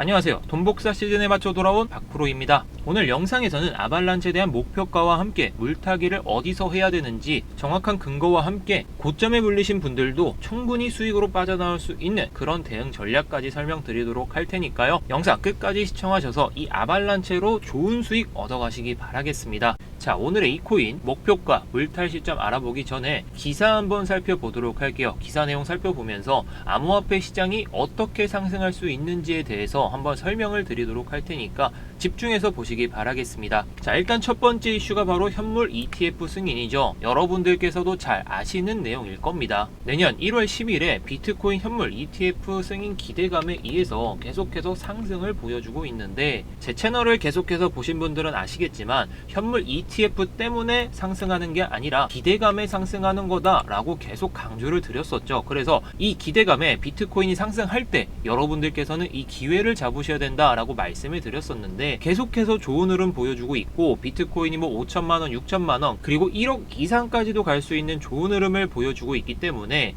안녕하세요. 돈복사 시즌에 맞춰 돌아온 박프로입니다. 오늘 영상에서는 아발란체에 대한 목표가와 함께 물타기를 어디서 해야 되는지 정확한 근거와 함께 고점에 물리신 분들도 충분히 수익으로 빠져나올 수 있는 그런 대응 전략까지 설명드리도록 할 테니까요. 영상 끝까지 시청하셔서 이 아발란체로 좋은 수익 얻어가시기 바라겠습니다. 자, 오늘의 이 코인 목표가 물탈 시점 알아보기 전에 기사 한번 살펴보도록 할게요. 기사 내용 살펴보면서 암호화폐 시장이 어떻게 상승할 수 있는지에 대해서 한번 설명을 드리도록 할 테니까 집중해서 보시기 바라겠습니다. 자, 일단 첫 번째 이슈가 바로 현물 ETF 승인이죠. 여러분들께서도 잘 아시는 내용일 겁니다. 내년 1월 10일에 비트코인 현물 ETF 승인 기대감에 의해서 계속해서 상승을 보여주고 있는데 제 채널을 계속해서 보신 분들은 아시겠지만 현물 ETF 때문에 상승하는 게 아니라 기대감에 상승하는 거다라고 계속 강조를 드렸었죠. 그래서 이 기대감에 비트코인이 상승할 때 여러분들께서는 이 기회를 잡으셔야 된다라고 말씀을 드렸었는데 계속해서 좋은 흐름 보여주고 있고 비트코인이 뭐 5천만 원, 6천만 원 그리고 1억 이상까지도 갈 수 있는 좋은 흐름을 보여주고 있기 때문에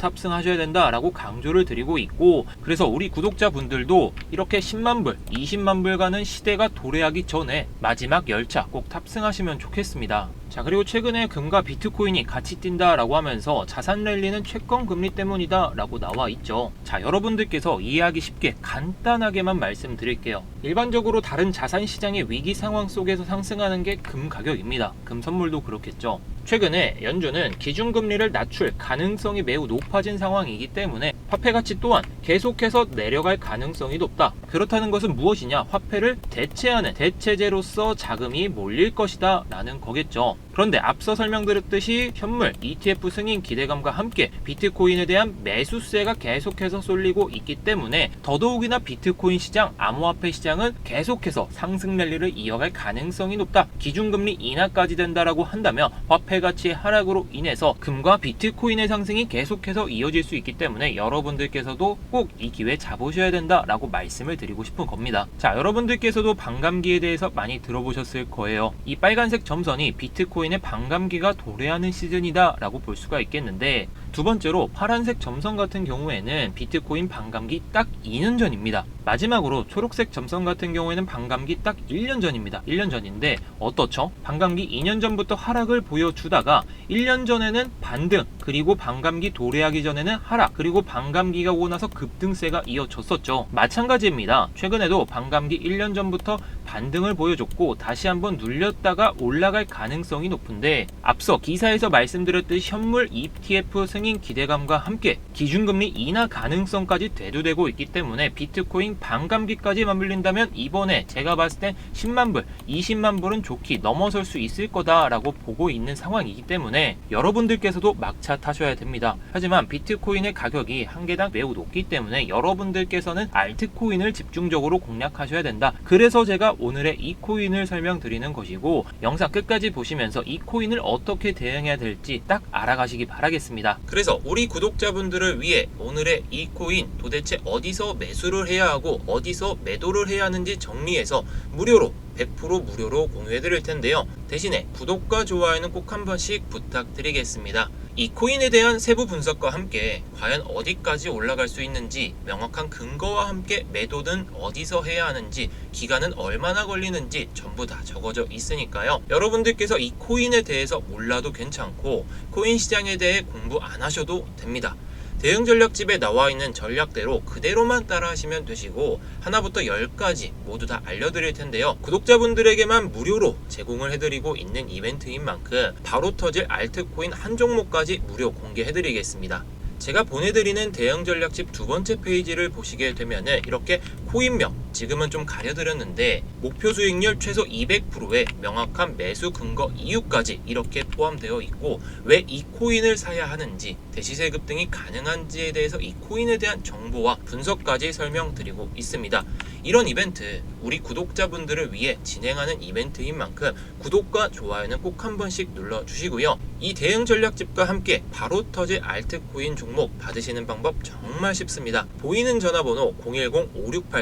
탑승하셔야 된다라고 강조를 드리고 있고 그래서 우리 구독자분들도 이렇게 10만 불, 20만 불 가는 시대가 도래하기 전에 마지막 열차 꼭 탑승하시면 좋겠습니다. 자 그리고 최근에 금과 비트코인이 같이 뛴다라고 하면서 자산 랠리는 채권 금리 때문이다라고 나와 있죠. 자 여러분들께서 이해하기 쉽게 간단하게만 말씀드릴게요. 일반적으로 다른 자산 시장의 위기 상황 속에서 상승하는 게 금 가격입니다. 금 선물도 그렇겠죠. 최근에 연준은 기준금리를 낮출 가능성이 매우 높아진 상황이기 때문에 화폐 가치 또한 계속해서 내려갈 가능성이 높다. 그렇다는 것은 무엇이냐? 화폐를 대체하는 대체제로서 자금이 몰릴 것이다. 라는 거겠죠. 그런데 앞서 설명드렸듯이 현물 ETF 승인 기대감과 함께 비트코인에 대한 매수세가 계속해서 쏠리고 있기 때문에 더더욱이나 비트코인 시장, 암호화폐 시장은 계속해서 상승 랠리를 이어갈 가능성이 높다. 기준금리 인하까지 된다라고 한다면 화폐 가치의 하락으로 인해서 금과 비트코인의 상승이 계속해서 이어질 수 있기 때문에 여러 분들께서도 꼭 이 기회 잡으셔야 된다라고 말씀을 드리고 싶은 겁니다. 자, 여러분들께서도 반감기에 대해서 많이 들어보셨을 거예요. 이 빨간색 점선이 비트코인의 반감기가 도래하는 시즌이다라고 볼 수가 있겠는데 두 번째로 파란색 점선 같은 경우에는 비트코인 반감기 딱 2년 전입니다. 마지막으로 초록색 점선 같은 경우에는 반감기 딱 1년 전입니다. 1년 전인데 어떻죠? 반감기 2년 전부터 하락을 보여주다가 1년 전에는 반등 그리고 반감기 도래하기 전에는 하락 그리고 반감기가 오고 나서 급등세가 이어졌었죠. 마찬가지입니다. 최근에도 반감기 1년 전부터 반등을 보여줬고 다시 한번 눌렸다가 올라갈 가능성이 높은데 앞서 기사에서 말씀드렸듯이 현물 ETF 승인 기대감과 함께 기준금리 인하 가능성까지 대두되고 있기 때문에 비트코인 반감기까지 맞물린다면 이번에 제가 봤을 땐 10만 불, 20만 불은 좋게 넘어설 수 있을 거다라고 보고 있는 상황이기 때문에 여러분들께서도 막차 타셔야 됩니다. 하지만 비트코인의 가격이 한 개당 매우 높기 때문에 여러분들께서는 알트코인을 집중적으로 공략하셔야 된다. 그래서 제가 오늘의 이 코인을 설명드리는 것이고 영상 끝까지 보시면서 이 코인을 어떻게 대응해야 될지 딱 알아가시기 바라겠습니다. 그래서 우리 구독자분들을 위해 오늘의 이 코인 도대체 어디서 매수를 해야 하고 하고 어디서 매도를 해야 하는지 정리해서 무료로 100% 무료로 공유해 드릴 텐데요. 대신에 구독과 좋아요는 꼭 한 번씩 부탁드리겠습니다. 이 코인에 대한 세부 분석과 함께 과연 어디까지 올라갈 수 있는지 명확한 근거와 함께 매도는 어디서 해야 하는지 기간은 얼마나 걸리는지 전부 다 적어져 있으니까요. 여러분들께서 이 코인에 대해서 몰라도 괜찮고 코인 시장에 대해 공부 안 하셔도 됩니다. 대응 전략집에 나와 있는 전략대로 그대로만 따라 하시면 되시고 하나부터 열까지 모두 다 알려드릴 텐데요. 구독자분들에게만 무료로 제공을 해드리고 있는 이벤트인 만큼 바로 터질 알트코인 한 종목까지 무료 공개해드리겠습니다. 제가 보내드리는 대응 전략집 두 번째 페이지를 보시게 되면은 이렇게 코인명 지금은 좀 가려드렸는데 목표 수익률 최소 200%의 명확한 매수 근거 이유까지 이렇게 포함되어 있고 왜 이 코인을 사야 하는지 대시세 급 등이 가능한지에 대해서 이 코인에 대한 정보와 분석까지 설명드리고 있습니다. 이런 이벤트 우리 구독자분들을 위해 진행하는 이벤트인 만큼 구독과 좋아요는 꼭 한 번씩 눌러 주시고요. 이 대응 전략집과 함께 바로 터질 알트코인 종목 받으시는 방법 정말 쉽습니다. 보이는 전화번호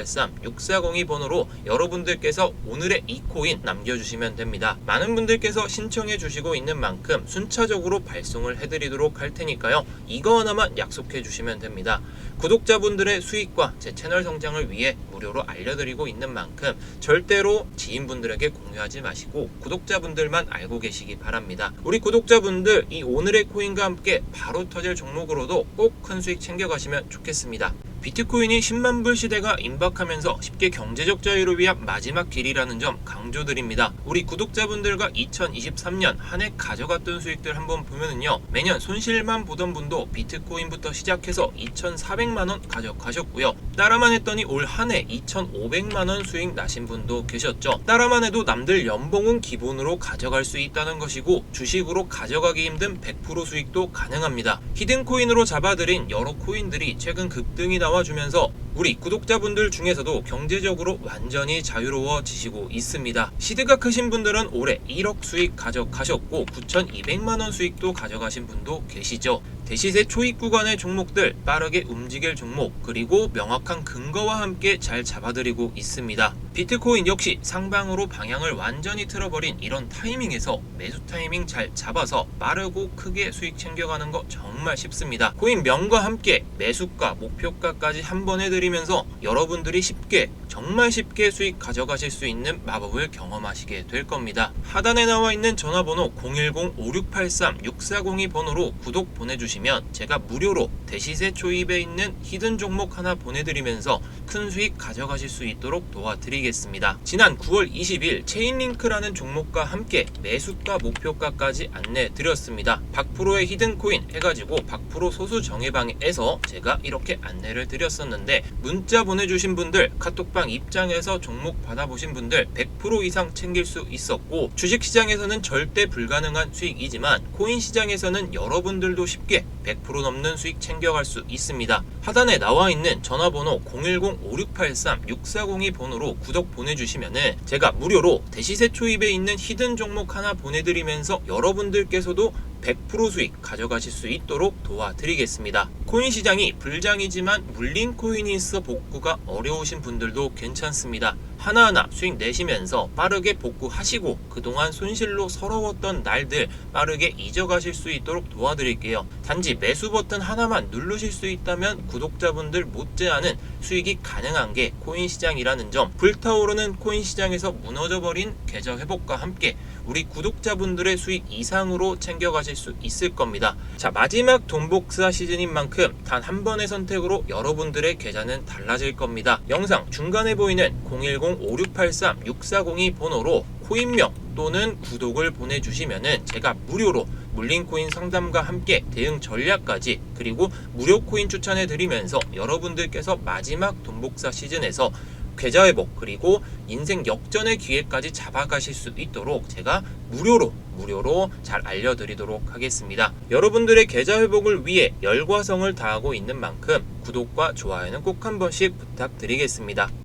010-5683-6402 번호로 여러분들께서 오늘의 이 코인 남겨주시면 됩니다. 많은 분들께서 신청해 주시고 있는 만큼 순차적으로 발송을 해드리도록 할 테니까요. 이거 하나만 약속해 주시면 됩니다. 구독자분들의 수익과 제 채널 성장을 위해 무료로 알려드리고 있는 만큼 절대로 지인분들에게 공유하지 마시고 구독자분들만 알고 계시기 바랍니다. 우리 구독자분들 이 오늘의 코인과 함께 바로 터질 종목으로도 꼭 큰 수익 챙겨가시면 좋겠습니다. 비트코인이 10만 불 시대가 임박하면서 쉽게 경제적 자유를 위한 마지막 길이라는 점 강조드립니다. 우리 구독자분들과 2023년 한 해 가져갔던 수익들 한번 보면은요. 매년 손실만 보던 분도 비트코인부터 시작해서 2,400만 원 가져가셨고요. 따라만 했더니 올 한 해 2,500만 원 수익 나신 분도 계셨죠. 따라만 해도 남들 연봉은 기본으로 가져갈 수 있다는 것이고 주식으로 가져가기 힘든 100% 수익도 가능합니다. 히든 코인으로 잡아들인 여러 코인들이 최근 급등이 나 와주면서 우리 구독자분들 중에서도 경제적으로 완전히 자유로워지시고 있습니다. 시드가 크신 분들은 올해 1억 수익 가져가셨고 9,200만원 수익도 가져가신 분도 계시죠. 대시세 초입 구간의 종목들 빠르게 움직일 종목 그리고 명확한 근거와 함께 잘 잡아드리고 있습니다. 비트코인 역시 상방으로 방향을 완전히 틀어버린 이런 타이밍에서 매수 타이밍 잘 잡아서 빠르고 크게 수익 챙겨가는 거 정말 쉽습니다. 코인 명과 함께 매수가 목표가까지 한 번 해드리 면서 여러분들이 쉽게 정말 쉽게 수익 가져가실 수 있는 마법을 경험하시게 될 겁니다. 하단에 나와 있는 전화번호 010-5683-6402 번호로 구독 보내주시면 제가 무료로 대시세 초입에 있는 히든 종목 하나 보내드리면서 큰 수익 가져가실 수 있도록 도와드리겠습니다. 지난 9월 20일 체인링크라는 종목과 함께 매수가 목표가까지 안내 드렸습니다. 박프로의 히든 코인 해가지고 박프로 소수 정예방에서 제가 이렇게 안내를 드렸었는데 문자 보내주신 분들 카톡방 입장에서 종목 받아보신 분들 100% 이상 챙길 수 있었고 주식 시장에서는 절대 불가능한 수익이지만 코인 시장에서는 여러분들도 쉽게 100% 넘는 수익 챙겨갈 수 있습니다. 하단에 나와 있는 전화번호 010-5683-6402 번호로 구독 보내주시면은 제가 무료로 대시세 초입에 있는 히든 종목 하나 보내드리면서 여러분들께서도 100% 수익 가져가실 수 있도록 도와드리겠습니다. 코인 시장이 불장이지만 물린 있어 복구가 어려우신 분들도 괜찮습니다. 하나하나 수익 내시면서 빠르게 복구하시고 그동안 손실로 서러웠던 날들 빠르게 잊어가실 수 있도록 도와드릴게요. 단지 매수 버튼 하나만 누르실 수 있다면 구독자분들 못지않은 수익이 가능한 게 코인 시장이라는 점 불타오르는 코인 시장에서 무너져버린 계좌 회복과 함께 우리 구독자분들의 수익 이상으로 챙겨가실 수 있을 겁니다. 자 마지막 돈복사 시즌인 만큼 단 한 번의 선택으로 여러분들의 계좌는 달라질 겁니다. 영상 중간에 보이는 010-5683-6402 번호로 코인명 또는 구독을 보내주시면은 제가 무료로 물린 코인 상담과 함께 대응 전략까지 그리고 무료 코인 추천해 드리면서 여러분들께서 마지막 돈복사 시즌에서 계좌 회복 그리고 인생 역전의 기회까지 잡아가실 수 있도록 제가 무료로 무료로 잘 알려드리도록 하겠습니다. 여러분들의 계좌 회복을 위해 열과성을 다하고 있는 만큼 구독과 좋아요는 꼭 한 번씩 부탁드리겠습니다.